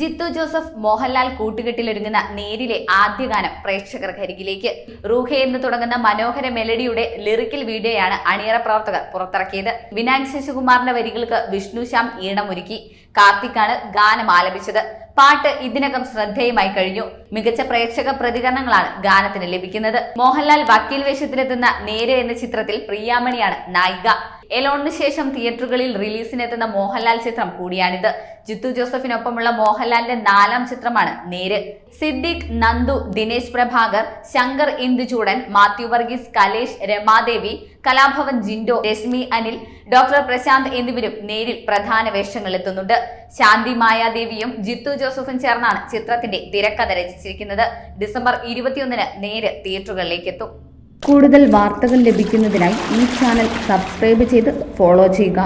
ജിത്തു ജോസഫ് മോഹൻലാൽ കൂട്ടുകെട്ടിലൊരുങ്ങുന്ന നേരിലെ ആദ്യ ഗാനം പ്രേക്ഷകർക്കരികിലേക്ക്. റൂഹെ എന്ന് തുടങ്ങുന്ന മനോഹര മെലഡിയുടെ ലിറിക്കൽ വീഡിയോയാണ് അണിയറ പ്രവർത്തകർ പുറത്തിറക്കിയത്. വിനായക് ശശികുമാറിന്റെ വരികൾക്ക് വിഷ്ണു ശ്യാം ഈണമൊരുക്കി. കാർത്തിക്കാണ് ഗാനം ആലപിച്ചത്. പാട്ട് ഇതിനകം ശ്രദ്ധേയമായി കഴിഞ്ഞു. മികച്ച പ്രേക്ഷക പ്രതികരണങ്ങളാണ് ഗാനത്തിന് ലഭിക്കുന്നത്. മോഹൻലാൽ വക്കീൽ വേഷത്തിലെത്തുന്ന നേരെ എന്ന ചിത്രത്തിൽ പ്രിയാമണിയാണ് നായിക. എലോണിന് ശേഷം തിയേറ്ററുകളിൽ റിലീസിനെത്തുന്ന മോഹൻലാൽ ചിത്രം കൂടിയാണിത്. ജിത്തു ജോസഫിനൊപ്പമുള്ള മോഹൻലാലിന്റെ നാലാം ചിത്രമാണ് നേര്. സിദ്ദിഖ് നന്ദു ദിനേശ് പ്രഭാകർ ശങ്കർ ഇന്ദുചൂടൻ മാത്യു വർഗീസ് കലേഷ് രമാദേവി കലാഭവൻ ജിൻഡോ രശ്മി അനിൽ ഡോക്ടർ പ്രശാന്ത് എന്നിവരും നേരിൽ പ്രധാന വേഷങ്ങളിലെത്തുന്നുണ്ട് ശാന്തി മായാദേവിയും ജിത്തു ജോസഫും ചേർന്നാണ് ചിത്രത്തിന്റെ തിരക്കഥ രചിച്ചിരിക്കുന്നത്. ഡിസംബർ ഇരുപത്തിയൊന്നിന് നേര് തിയേറ്ററുകളിലേക്ക് എത്തും. കൂടുതൽ വാർത്തകൾ ലഭിക്കുന്നതിനായി ഈ ചാനൽ സബ്സ്ക്രൈബ് ചെയ്ത് ഫോളോ ചെയ്യുക.